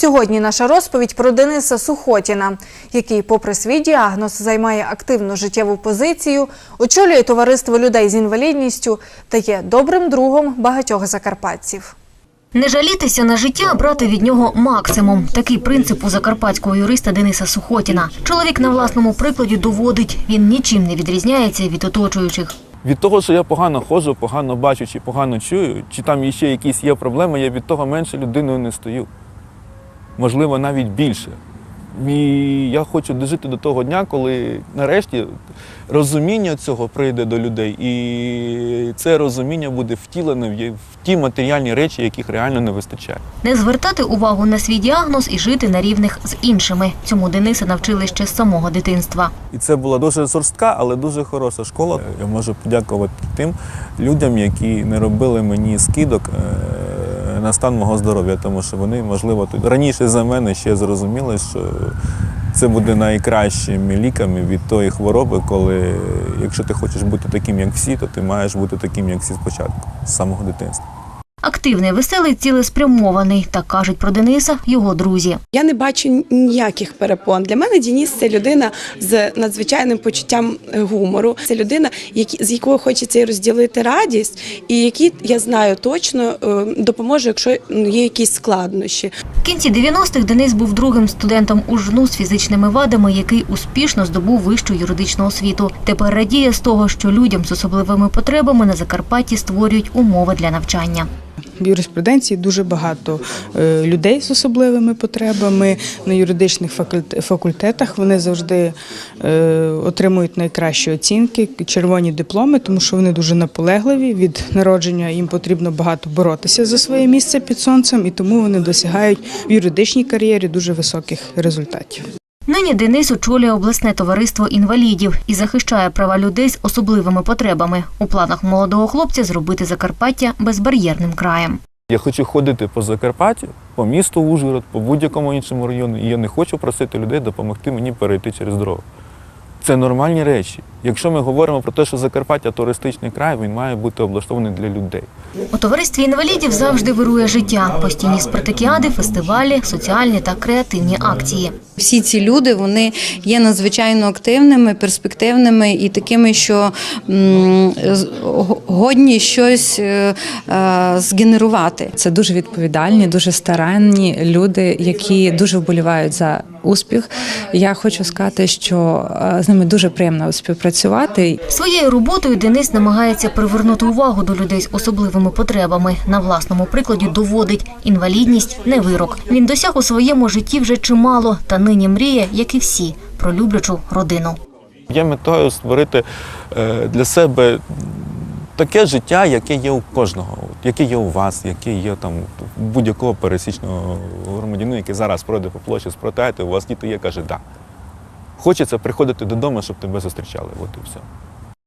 Сьогодні наша розповідь про Дениса Сухотіна, який, попри свій діагноз, займає активну життєву позицію, очолює товариство людей з інвалідністю та є добрим другом багатьох закарпатців. Не жалітися на життя, а брати від нього максимум. Такий принцип у закарпатського юриста Дениса Сухотіна. Чоловік на власному прикладі доводить, він нічим не відрізняється від оточуючих. Від того, що я погано ходжу, погано бачу чи погано чую, чи там іще якісь є проблеми, я від того менше людиною не стою. Можливо, навіть більше. І я хочу дожити до того дня, коли нарешті розуміння цього прийде до людей, і це розуміння буде втілене в ті матеріальні речі, яких реально не вистачає. Не звертати увагу на свій діагноз і жити на рівних з іншими. Цьому Дениса навчили ще з самого дитинства. І це була дуже жорстка, але дуже хороша школа. Я можу подякувати тим людям, які не робили мені скидок е, на стан мого здоров'я, тому що вони, можливо, тут раніше за мене ще зрозуміли, що це буде найкращими ліками від тої хвороби, коли якщо ти хочеш бути таким, як всі, то ти маєш бути таким, як всі спочатку, з самого дитинства. Активний, веселий, цілеспрямований, так кажуть про Дениса його друзі. Я не бачу ніяких перепон. Для мене Дініс це людина з надзвичайним почуттям е, гумору. Це людина, з якою хочеться розділити радість, і який я знаю точно е, допоможе, якщо є якісь складнощі. В кінці 90-х Денис був другим студентом у жну з фізичними вадами, який успішно здобув вищу юридичну освіту. Тепер радіє з того, що людям з особливими потребами на Закарпатті створюють умови для навчання. В юриспруденції дуже багато е, людей з особливими потребами на юридичних факульт- факультетах. Вони завжди е, отримують найкращі оцінки, червоні дипломи, тому що вони дуже наполегливі. Від народження їм потрібно багато боротися за своє місце під сонцем, і тому вони досягають в юридичній кар'єрі дуже високих результатів. Нині Денис очолює обласне товариство інвалідів і захищає права людей з особливими потребами. У планах молодого хлопця зробити Закарпаття безбар'єрним краєм. Я хочу ходити по Закарпаттю, по місту Ужгород, по будь-якому іншому району, і я не хочу просити людей допомогти мені перейти через дорогу. Це нормальні речі. Якщо ми говоримо про те, що Закарпаття туристичний край, він має бути облаштований для людей. У товаристві інвалідів завжди вирує життя, постійні спартакіади, фестивалі, соціальні та креативні акції. Всі ці люди вони є надзвичайно активними, перспективними і такими, що годні щось е, е, згенерувати. Це дуже відповідальні, дуже старанні люди, які дуже вболівають за успіх. Я хочу сказати, що е, з ними дуже приємно співпрацювати. Своєю роботою Денис намагається привернути увагу до людей з особливими потребами. На власному прикладі доводить інвалідність не вирок. Він досяг у своєму житті вже чимало, та нині мріє, як і всі, про люблячу родину. Є метою створити е, для себе таке життя, яке є у кожного, яке є у вас, яке є там будь-якого пересічного громадянина, який зараз пройде по площі, спротаєте, у вас діти є, каже, да. Хочеться приходити додому, щоб тебе зустрічали. От і все.